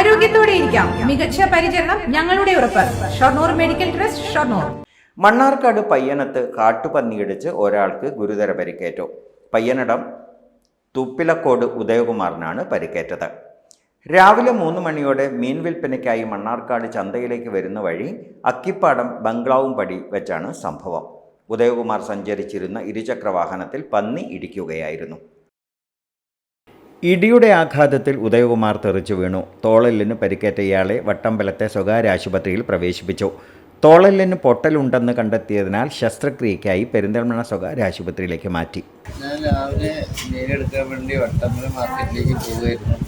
ആരോഗ്യത്തോടെ ഇരിക്കാം. മികച്ച പരിചരണം ഞങ്ങളുടെ ഉറപ്പ്. Shoranur medical trust Shoranur. Mannarkkad പയ്യനത്ത് കാട്ടുപന്നിയിടിച്ച് ഒരാൾക്ക് ഗുരുതര പരിക്കേറ്റു. പയ്യനടം തുപ്പിലക്കോട് ഉദയകുമാറിനാണ് പരിക്കേറ്റത്. രാവിലെ മൂന്ന് മണിയോടെ മീൻ വിൽപ്പനയ്ക്കായി മണ്ണാർക്കാട് ചന്തയിലേക്ക് വരുന്ന വഴി അക്കിപ്പാടം ബംഗ്ലാവും പടി വെച്ചാണ് സംഭവം. ഉദയകുമാർ സഞ്ചരിച്ചിരുന്ന ഇരുചക്ര വാഹനത്തിൽ പന്നി ഇടിക്കുകയായിരുന്നു. ഇടിയുടെ ആഘാതത്തിൽ ഉദയകുമാർ തെറിച്ചു വീണു. തോളലിന് പരിക്കേറ്റ ഇയാളെ വട്ടമ്പലത്തെ സ്വകാര്യ ആശുപത്രിയിൽ പ്രവേശിപ്പിച്ചു. തോളലിന് പൊട്ടലുണ്ടെന്ന് കണ്ടെത്തിയതിനാൽ ശസ്ത്രക്രിയയ്ക്കായി പെരിന്തൽമണ്ണ സ്വകാര്യ ആശുപത്രിയിലേക്ക് മാറ്റി. ഞാൻ രാവിലെ വേണ്ടി മാർക്കറ്റിലേക്ക് പോവുകയായിരുന്നു.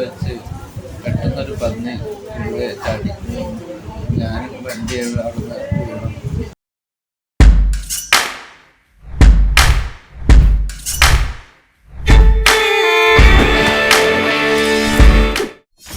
വെച്ച് ഞാൻ വണ്ടി അവിടുന്ന്